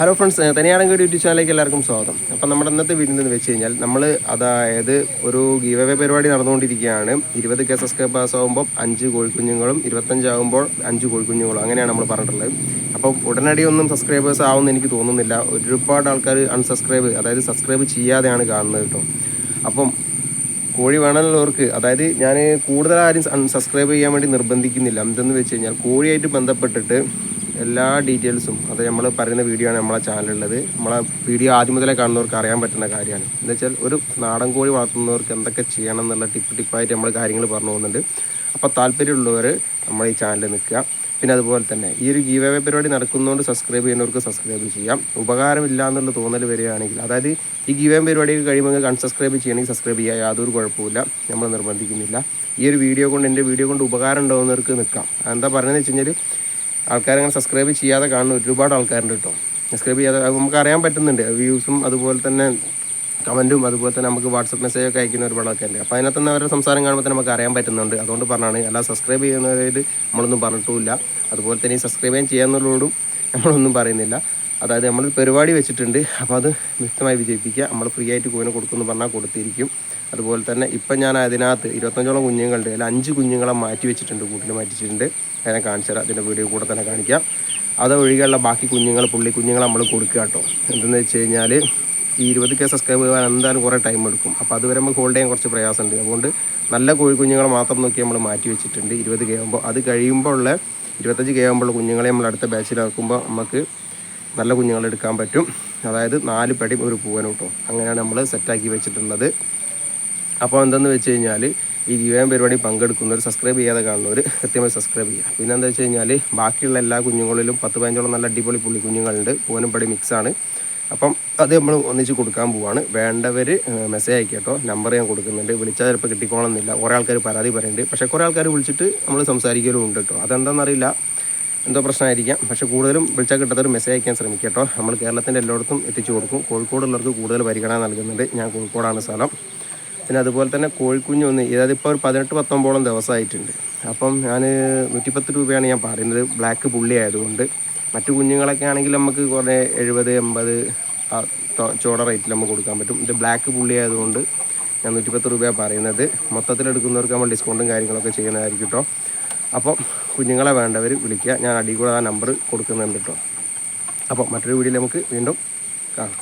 Hello friends തനിയാണെങ്കിൽ ഒരു YouTube ചാനലിലേക്ക് എല്ലാവർക്കും സ്വാഗതം. അപ്പം നമ്മുടെ ഇന്നത്തെ വീഡിയോ എന്ന് വെച്ച് കഴിഞ്ഞാൽ നമ്മൾ അതായത് ഒരു ഗീവ് പരിപാടി നടന്നുകൊണ്ടിരിക്കുകയാണ്. ഇരുപത് കെ സബ്സ്ക്രൈബേഴ്സ് ആകുമ്പോൾ അഞ്ച് കോഴിക്കുഞ്ഞുങ്ങളും ഇരുപത്തഞ്ചാകുമ്പോൾ അഞ്ച് കോഴിക്കുഞ്ഞുങ്ങളും അങ്ങനെയാണ് നമ്മൾ പറഞ്ഞിട്ടുള്ളത്. അപ്പം ഉടനടി ഒന്നും സബ്സ്ക്രൈബേഴ്സ് ആവുമെന്ന് എനിക്ക് തോന്നുന്നില്ല. ഒരുപാട് ആൾക്കാർ അൺസബ്സ്ക്രൈബ് അതായത് സബ്സ്ക്രൈബ് ചെയ്യാതെയാണ് കാണുന്നത് കേട്ടോ. അപ്പം കോഴി വേണമെന്നുള്ളവർക്ക് അതായത് ഞാൻ കൂടുതൽ ആരും അൺസബ്സ്ക്രൈബ് ചെയ്യാൻ വേണ്ടി നിർബന്ധിക്കുന്നില്ല. എന്തെന്ന് വെച്ച് കഴിഞ്ഞാൽ കോഴിയായിട്ട് ബന്ധപ്പെട്ടിട്ട് എല്ലാ ഡീറ്റെയിൽസും അത് നമ്മൾ പറയുന്ന വീഡിയോ ആണ് നമ്മളെ ചാനലുള്ളത് നമ്മളെ വീഡിയോ ആദ്യം മുതലേ കാണുന്നവർക്ക് അറിയാൻ പറ്റുന്ന കാര്യമാണ്. എന്ന് വെച്ചാൽ ഒരു നാടൻ കോഴി വളർത്തുന്നവർക്ക് എന്തൊക്കെ ചെയ്യണം എന്നുള്ള ടിപ്പ് ടിപ്പായിട്ട് നമ്മൾ കാര്യങ്ങൾ പറഞ്ഞു പോകുന്നുണ്ട്. അപ്പോൾ താല്പര്യമുള്ളവർ നമ്മൾ ഈ ചാനലിൽ നിൽക്കുക. പിന്നെ അതുപോലെ തന്നെ ഈ ഒരു ഗീവ് പരിപാടി നടക്കുന്നതുകൊണ്ട് സബ്സ്ക്രൈബ് ചെയ്യുന്നവർക്ക് സബ്സ്ക്രൈബ് ചെയ്യാം. ഉപകാരമില്ല എന്നുള്ള തോന്നൽ വരികയാണെങ്കിൽ അതായത് ഈ ഗീവ് പരിപാടി കഴിയുമ്പോൾ അൺസബ്സ്ക്രൈബ് ചെയ്യണമെങ്കിൽ സബ്സ്ക്രൈബ് ചെയ്യുക യാതൊരു കുഴപ്പമില്ല നമ്മൾ നിർബന്ധിക്കുന്നില്ല. ഈ ഒരു വീഡിയോ കൊണ്ട് എന്റെ വീഡിയോ കൊണ്ട് ഉപകാരം ഉണ്ടാകുന്നവർക്ക് നിൽക്കാം. എന്താ പറയുന്നത് വെച്ച് കഴിഞ്ഞാൽ ആൾക്കാരങ്ങനെ സബ്സ്ക്രൈബ് ചെയ്യാതെ കാണുന്ന ഒരുപാട് ആൾക്കാരുണ്ട് കേട്ടോ. സബ്സ്ക്രൈബ് ചെയ്യാതെ നമുക്ക് അറിയാൻ പറ്റുന്നുണ്ട്. വ്യൂസും അതുപോലെ തന്നെ കമന്റും അതുപോലെ തന്നെ നമുക്ക് വാട്സപ്പ് മെസ്സേജ് ഒക്കെ അയക്കുന്ന ഒരുപാട് ആൾക്കാരുണ്ട്. അപ്പോൾ അതിനകത്ത് നിന്ന് അവരുടെ സംസാരം കാണുമ്പോൾ തന്നെ നമുക്ക് അറിയാൻ പറ്റുന്നുണ്ട്. അതുകൊണ്ട് പറഞ്ഞാണ് അല്ല സബ്സ്ക്രൈബ് ചെയ്യുന്നവരായിട്ട് നമ്മളൊന്നും പറഞ്ഞിട്ടുമില്ല. അതുപോലെ തന്നെ ഈ സബ്സ്ക്രൈബ് ചെയ്യാൻ ചെയ്യാന്നുള്ളതോടും നമ്മളൊന്നും പറയുന്നില്ല. അതായത് നമ്മൾ പരിപാടി വെച്ചിട്ടുണ്ട്. അപ്പോൾ അത് വ്യക്തമായി വിജയിപ്പിക്കുക. നമ്മൾ ഫ്രീ ആയിട്ട് കോയിന് കൊടുക്കുമെന്ന് പറഞ്ഞാൽ കൊടുത്തിരിക്കും. അതുപോലെ തന്നെ ഇപ്പം ഞാൻ അതിനകത്ത് ഇരുപത്തഞ്ചോളം കുഞ്ഞുങ്ങളുണ്ട്. അതിൽ അഞ്ച് കുഞ്ഞുങ്ങളെ മാറ്റി വെച്ചിട്ടുണ്ട് കൂട്ടിൽ മാറ്റിച്ചിട്ടുണ്ട് അതിനെ കാണിച്ചു തരാം. അതിന്റെ വീഡിയോ കൂടെ തന്നെ കാണിക്കാം. അത് ഒഴികെയുള്ള ബാക്കി കുഞ്ഞുങ്ങൾ പുള്ളി കുഞ്ഞുങ്ങളെ നമ്മൾ കൊടുക്കുക കേട്ടോ. എന്തെന്ന് വെച്ച് കഴിഞ്ഞാൽ ഈ ഇരുപത് കെ സബ്സ്ക്രൈബ് ചെയ്യാൻ എന്തായാലും കുറേ ടൈം എടുക്കും. അപ്പോൾ അതുവരെ നമുക്ക് ഹോൾഡ് ചെയ്യാൻ കുറച്ച് പ്രയാസമുണ്ട്. അതുകൊണ്ട് നല്ല കോഴിക്കുഞ്ഞുങ്ങളെ മാത്രം നോക്കി നമ്മൾ മാറ്റി വെച്ചിട്ടുണ്ട്. ഇരുപത് കെ ആകുമ്പോൾ. അത് കഴിയുമ്പോൾ ഉള്ള ഇരുപത്തഞ്ച് കെ ആകുമ്പോൾ കുഞ്ഞുങ്ങളെ നമ്മൾ അടുത്ത ബാച്ചിലാക്കുമ്പോൾ നമുക്ക് നല്ല കുഞ്ഞുങ്ങളെ എടുക്കാൻ പറ്റും. അതായത് നാല് പടി ഒരു പൂവനും കേട്ടോ അങ്ങനെയാണ് നമ്മൾ സെറ്റാക്കി വെച്ചിട്ടുള്ളത്. അപ്പോൾ എന്തെന്ന് വെച്ച് കഴിഞ്ഞാൽ ഈ ഗീവൻ പരിപാടി പങ്കെടുക്കുന്നവർ സബ്സ്ക്രൈബ് ചെയ്യാതെ കാണുന്നവർ കൃത്യമായി സബ്സ്ക്രൈബ് ചെയ്യുക. പിന്നെ എന്താ വെച്ച് കഴിഞ്ഞാൽ ബാക്കിയുള്ള എല്ലാ കുഞ്ഞുങ്ങളിലും പത്ത് പതിനഞ്ചോളം നല്ല അടിപൊളി പുള്ളി കുഞ്ഞുങ്ങളുണ്ട്. പൂവനും പടി മിക്സാണ് അപ്പം അത് നമ്മൾ ഒന്നിച്ച് കൊടുക്കാൻ പോവാണ്. വേണ്ടവർ മെസ്സേജ് അയക്കുക കേട്ടോ. നമ്പർ ഞാൻ കൊടുക്കുന്നുണ്ട്. വിളിച്ചാൽ ചിലപ്പോൾ കിട്ടിക്കോണമെന്നില്ല കുറേ ആൾക്കാർ പരാതി പറയുന്നുണ്ട് പക്ഷേ കുറേ ആൾക്കാർ വിളിച്ചിട്ട് നമ്മൾ സംസാരിക്കലും ഉണ്ട് കേട്ടോ. അതെന്താണെന്നറിയില്ല എന്തോ പ്രശ്നമായിരിക്കാം. പക്ഷേ കൂടുതലും വിളിച്ചാൽ കിട്ടാത്തൊരു മെസ്സേജ് അയക്കാൻ ശ്രമിക്കുക കേട്ടോ. നമ്മൾ കേരളത്തിന്റെ എല്ലായിടത്തും എത്തിച്ചു കൊടുക്കും. കോഴിക്കോടുള്ളവർക്ക് കൂടുതൽ പരിഗണന നൽകുന്നുണ്ട്. ഞാൻ കോഴിക്കോടാണ് സ്ഥലം. പിന്നെ അതുപോലെ തന്നെ കോഴിക്കുഞ്ഞ് ഒന്ന് അതായത് ഇപ്പോൾ ഒരു പതിനെട്ട് പത്തൊമ്പതോളം ദിവസമായിട്ടുണ്ട്. അപ്പം ഞാൻ നൂറ്റിപ്പത്ത് രൂപയാണ് ഞാൻ പറയുന്നത്. ബ്ലാക്ക് പുള്ളി ആയതുകൊണ്ട് മറ്റു കുഞ്ഞുങ്ങളൊക്കെ ആണെങ്കിൽ നമുക്ക് കുറേ എഴുപത് എൺപത് ചോട റേറ്റിൽ നമുക്ക് കൊടുക്കാൻ പറ്റും. ഇത് ബ്ലാക്ക് പുള്ളി ആയതുകൊണ്ട് ഞാൻ നൂറ്റിപ്പത്ത് രൂപയാണ് പറയുന്നത്. മൊത്തത്തിലെടുക്കുന്നവർക്ക് നമ്മൾ ഡിസ്കൗണ്ടും കാര്യങ്ങളൊക്കെ ചെയ്യുന്നതായിരിക്കും കേട്ടോ. അപ്പോൾ കുഞ്ഞുങ്ങളെ വേണ്ടവർ വിളിക്കുക. ഞാൻ അടിയിൽ കൂടെ ആ നമ്പർ കൊടുക്കുന്നുണ്ട് കേട്ടോ അപ്പോൾ മറ്റൊരു വീഡിയോയിൽ നമുക്ക് വീണ്ടും കാണാം.